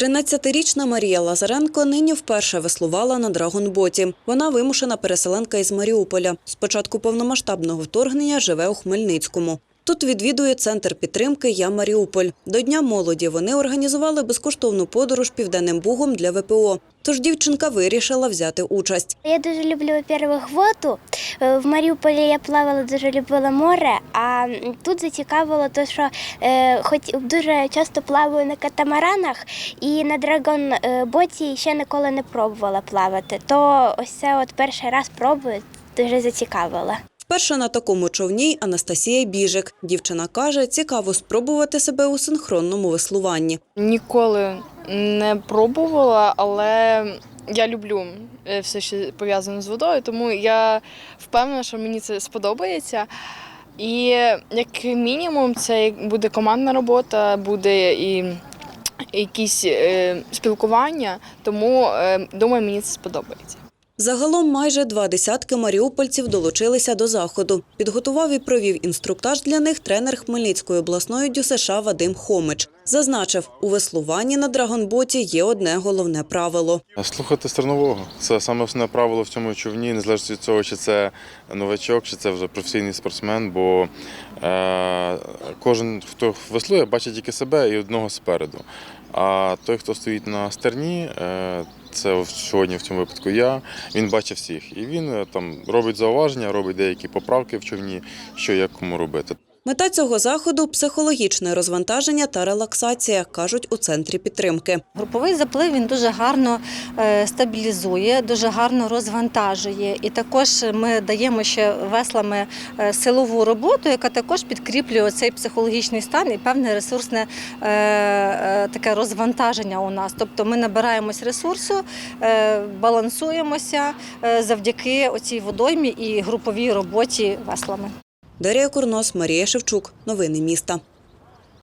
13-річна Марія Лазаренко нині вперше веслувала на драгонботі. Вона вимушена переселенка із Маріуполя. З початку повномасштабного вторгнення живе у Хмельницькому. Тут відвідує центр підтримки Я Маріуполь. До Дня молоді вони організували безкоштовну подорож південним бугом для ВПО. Тож дівчинка вирішила взяти участь. Я дуже люблю, во-первых, воду. Е, В Маріуполі я плавала, дуже любила море, а тут зацікавило те, що е, хоч дуже часто плаваю на катамаранах і на драгон-боті ще ніколи не пробувала плавати. То ось це от перший раз пробую, дуже зацікавила. Вперше на такому човні Анастасія Біжик. Дівчина каже, цікаво спробувати себе у синхронному веслуванні. Ніколи не пробувала, але я люблю е, все, що пов'язане з водою, тому я впевнена, що мені це сподобається. І як мінімум, це буде командна робота, буде і якісь е, спілкування, тому е, думаю, мені це сподобається. Загалом майже два десятки маріупольців долучилися до заходу. Підготував і провів інструктаж для них тренер Хмельницької обласної ДЮСШ Вадим Хомич. Зазначив, у веслуванні на драгонботі є одне головне правило. Слухати стернового. Це саме основне правило в цьому човні, незалежно від цього, чи це новачок, чи це вже професійний спортсмен, бо е, кожен, хто веслує, бачить тільки себе і одного спереду. А той, хто стоїть на стерні, е, це сьогодні в цьому випадку я, він бачить всіх. І він е, там робить зауваження, робить деякі поправки в човні, що як кому робити. Мета цього заходу психологічне розвантаження та релаксація, кажуть у центрі підтримки. Груповий заплив він дуже гарно е, стабілізує, дуже гарно розвантажує. І також ми даємо ще веслами е, силову роботу, яка також підкріплює цей психологічний стан і певне ресурсне е, таке розвантаження у нас. Тобто ми набираємось ресурсу, балансуємося завдяки оцій водоймі і груповій роботі веслами. Дар'я Курнос, Марія Шевчук. Новини міста.